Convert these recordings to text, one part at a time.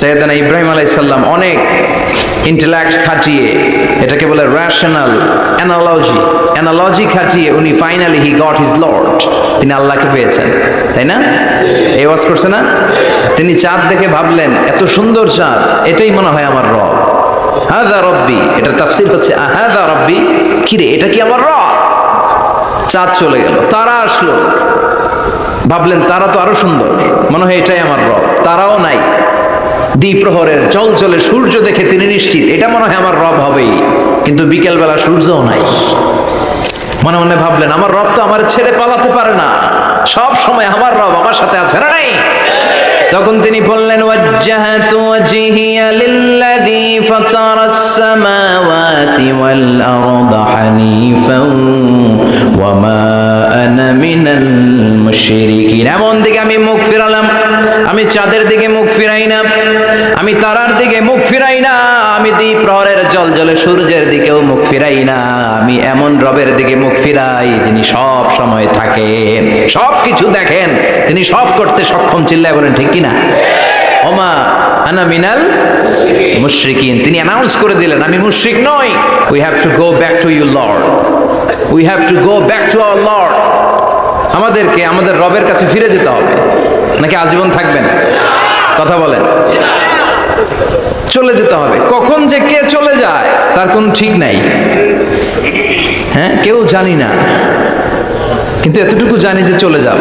সৈয়দানা ইব্রাহিম আলাইসাল্লাম অনেক ইন্টেলেক্ট খাটিয়ে, এটাকে বলে রেশনাল অ্যানালজি অ্যানালজি খাটিয়ে উনি finally he got his lord তিনি আল্লাহকে পেয়েছেন, তাই না? এই ওয়াজ করছে না? তিনি চাঁদ দেখে ভাবলেন, এত সুন্দর চাঁদ, এটাই মনে হয় আমার রব। হাদা রব্বি, এটা তাফসির হচ্ছে হাদা রব্বি, কিরে, এটা কি আমার রব? চাঁদ চলে গেল, তারা আসলো। ভাবলেন, তারা তো আরও সুন্দর, মনে হয় এটাই আমার রব, তারাও নাই। দ্বিপ্রহরের জল চলে সূর্য দেখে তিনি নিশ্চিত। এটা মনে হয় আমার রব হবেই, কিন্তু বিকেলবেলা সূর্যও নাই। মনে মনে ভাবলেন, আমার রব তো আমার ছেড়ে পালাতে পারে না। সব সময় আমার রব আমার সাথে আছে না নাই? তখন তিনি বললেন, ওয়াজ্জাহাতু ওয়াজহিয়া লিল্লাযী ফাতারাস এমন দিকে আমি মুখ ফিরালাম। আমি চাঁদের দিকে মুখ ফিরাই না। আমি তারার দিকে মুখ ফিরাই না। আমি দ্বীপ প্রহরের জল, জলে সূর্যের দিকেও মুখ ফিরাই না। আমি এমন রবের দিকে মুখ ফিরাই, যিনি সব সময় থাকেন। সব কিছু দেখেন, তিনি সব করতে সক্ষম চিল্লায় বলেন, ঠিক কিনা ওমা আনা মিনাল মুশরিকিন। তিনি অ্যানাউন্স করে দিলেন, আমি মুশরিক নই। We have to go back to you lord we have to go back to our lord আমাদেরকে, আমাদের রবের কাছে ফিরে যেতে হবে। নাকি আজীবন থাকবেন? কথা বলেন। চলে যেতে হবে। কখন যে কে চলে যায়, তার কোনো ঠিক নাই। হ্যাঁ কেউ জানি না। কিন্তু এতটুকু জানি যে চলে যাব।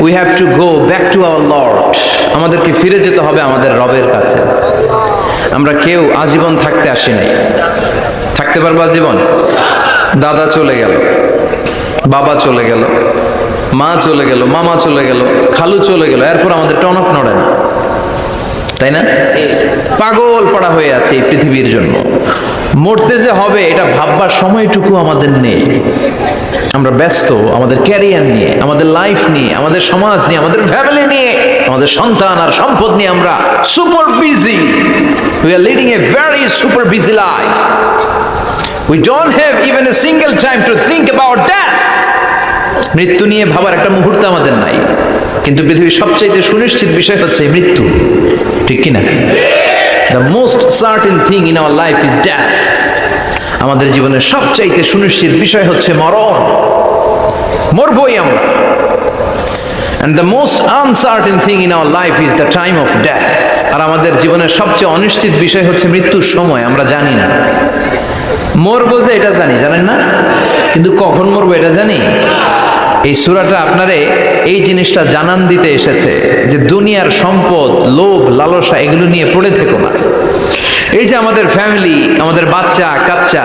We have to go back to our lord আমাদেরকে ফিরে যেতে হবে আমাদের রবের কাছে। আমরা কেউ আজীবন থাকতে আসি নাই। থাকতে পারব আজীবন? দাদা চলে গেল। বাবা চলে গেল। মা চলে গেল। মামা চলে গেল। খালু চলে গেল। এরপর আমাদের টনক নড়ে না। তাই না? পাগল পড়া হয়ে আছে পৃথিবীর জন্য। মরতে যে হবে, এটা ভাববার সময়টুকু আমাদের নেই। আমরা ব্যস্ত, আমাদের ক্যারিয়ার নিয়ে, আমাদের লাইফ নিয়ে, আমাদের সমাজ নিয়ে, আমাদের ফ্যামিলি নিয়ে, আমাদের সন্তান আর সম্পদ নিয়ে আমরা super busy we are leading a very super busy life we don't have even a single time to think about death মৃত্যু নিয়ে ভাবার একটা মুহূর্ত আমাদের নাই। কিন্তু পৃথিবীর সবচাইতে সুনিশ্চিত বিষয় হচ্ছে মৃত্যু। ঠিক কিনা? The most certain thing in our life is death আমাদের জীবনের সবচাইতে সুনিশ্চিত বিষয় হচ্ছে মরণ। মরবই আমরা। And the most uncertain thing in our life is the time of death আর আমাদের জীবনের সবচেয়ে অনিশ্চিত বিষয় হচ্ছে মৃত্যুর সময়, আমরা জানি না। মরবো যে এটা জানি, জানেন না? কিন্তু কখন মরবো এটা জানি? এই সুরাটা আপনারে এই জিনিসটা জানান দিতে এসেছে যে দুনিয়ার সম্পদ, লোভ, লালসা এগুলো নিয়ে পড়ে থেকো না। এই যে আমাদের ফ্যামিলি আমাদের বাচ্চা, কাচ্চা,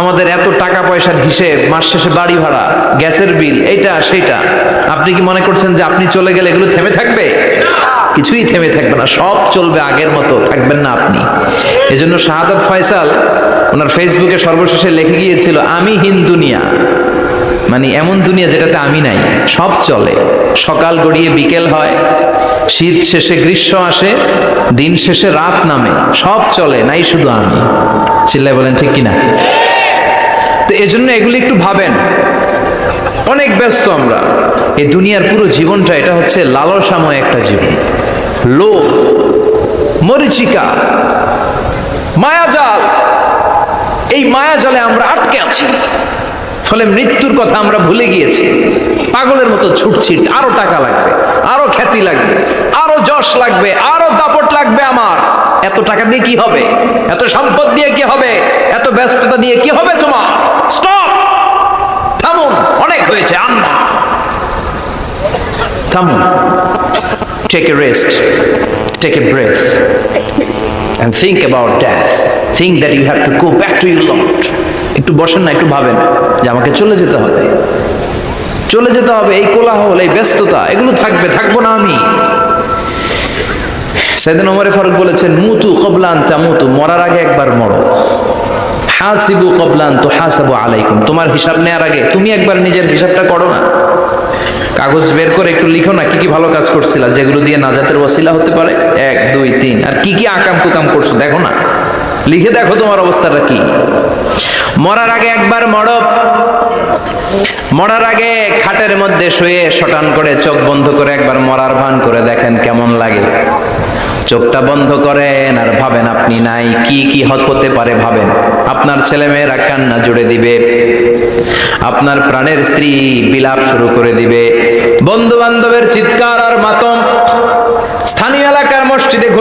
আমাদের এত টাকা পয়সার হিসেব, মাস শেষে বাড়ি ভাড়া, গ্যাসের বিল, এইটা, সেইটা, আপনি কি মনে করছেন যে আপনি চলে গেলে এগুলো থেমে থাকবে? কিছুই থেমে থাকবে না, সব চলবে আগের মতো, থাকবেন না আপনি। এজন্য শাহাদাত ফয়সাল ওনার ফেসবুকে সর্বশেষে লিখে গিয়েছিল, আমি হিন দুনিয়া মানে এমন দুনিয়া যেটাতে আমি নাই, সব চলে। সকাল গড়িয়ে বিকেল হয়, শীত শেষে গ্রীষ্ম আসে, দিন শেষে রাত নামে, সব চলে, নাই শুধু আমি। চিল্লায় বলেন, ঠিক কিনা? তো এজন্য এগুলি একটু ভাবেন। অনেক ব্যস্ত আমরা। এই দুনিয়ার পুরো জীবনটা এটা হচ্ছে লালসাময় একটা জীবন। লোভ, মরিচিকা, মায়াজাল। এই মায়াজালে আমরা আটকে আছি। ফলে মৃত্যুর কথা আমরা ভুলে গিয়েছি। পাগলের মতো ছুটছি, আরও টাকা লাগবে, আরও খ্যাতি লাগবে, আরও যশ লাগবে, আরও দাপট লাগবে আমার। এত টাকা দিয়ে কি হবে? এত সম্পদ দিয়ে কি হবে? এত ব্যস্ততা দিয়ে কি হবে তোমার? স্টপ থামুন, অনেক হয়েছে আম্মা থামুন। Take a rest take a breath and think about death. Think that you have to go back to your Lord. একটু বসেন না, একটু ভাবেন যে আমাকে চলে যেতে হবে। চলে যেতে হবে এই কোলাহল, এই ব্যস্ততা, এগুলো থাকবে, থাকব না আমি। সেদিন ওমরে ফারুক বলেছেন, মুতু কবলান তামুতু মরার আগে একবার মরো। হাসিবু কবলান তো হাসাবু আলাইকুম, তোমার হিসাব নেওয়ার আগে তুমি একবার নিজের হিসাবটা করো না। কাগজ বের করে একটু লিখো না, কি কি ভালো কাজ করছিলা, যেগুলো দিয়ে নাজাতের ওসিলা হতে পারে? এক, দুই, তিন, আর কি কি আকাম কুকাম করছ, দেখো না। লিখে দেখো তোমার অবস্থাটা কি। মরার আগে একবার মরো। মরার আগে খাটের মধ্যে শুয়ে শটান করে চোখ বন্ধ করে একবার মরার ভান করে দেখেন কেমন লাগে। চোখটা বন্ধ করেন আর ভাবেন আপনি নাই, কি কি হত পারে ভাবেন। আপনার ছেলেমেয়েরা কান্না জুড়ে দিবে। আপনার প্রাণের স্ত্রী বিলাপ শুরু করে দিবে। বন্ধু বান্ধবের চিৎকার আর মাতম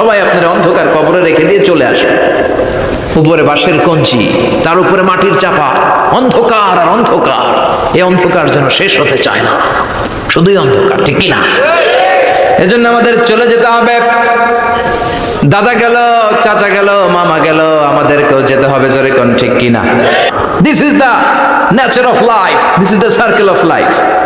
সবাই আপনার অন্ধকার কবরে রেখে দিয়ে চলে আসবে। উপরে বাঁশের কঞ্চি, তার উপরে মাটির চাপা, অন্ধকার আর অন্ধকার। এই অন্ধকার যেন শেষ হতে চায় না। শুধুই অন্ধকার, ঠিক না এজন্য আমাদের চলে যেতে হবে। দাদা গেল, চাচা গেল, মামা গেল, আমাদেরকেও যেতে হবে জোরে কোন ঠিক কিনা? This is the nature of life this is the circle of life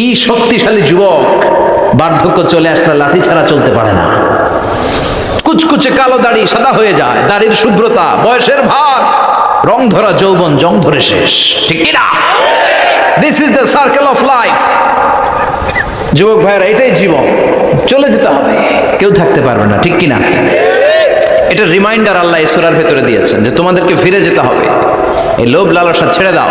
কি শক্তিশালী যুবক বার্ধক্য চলে আসলে লাঠি ছাড়া চলতে পারে না। কুচকুচে কালো দাড়ি সাদা হয়ে যায়, দাড়ির শুভ্রতা, বয়সের ভার, রং ধরা যৌবন জং ধরে শেষ। ঠিক কিনা this is the circle of life যুবক ভাইয়েরা, এটাই জীবন। চলে যেতে হবে। কেউ থাকতে পারবে না, ঠিক কিনা এটা রিমাইন্ডার আল্লাহ ইসরার ভেতরে দিয়েছেন যে তোমাদেরকে ফিরে যেতে হবে। এই লোভ লালসা ছেড়ে দাও।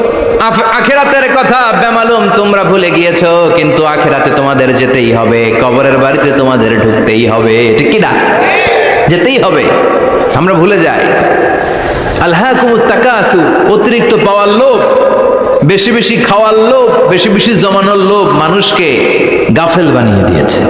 আখেরাতের কথা বেমালুম, তোমরা ভুলে গিয়েছো, কিন্তু আখেরাতে তোমাদের যেতেই হবে, কবরের বাড়িতে তোমাদের ঢুকতেই হবে, ঠিক কি না? যেতেই হবে, আমরা ভুলে যাই। আল্লাহ তাকাসু, অতিরিক্ত পাওয়ার লোভ, বেশি বেশি খাওয়ার লোভ, বেশি বেশি জমানোর লোভ মানুষকে গাফেল বানিয়ে দিয়েছে।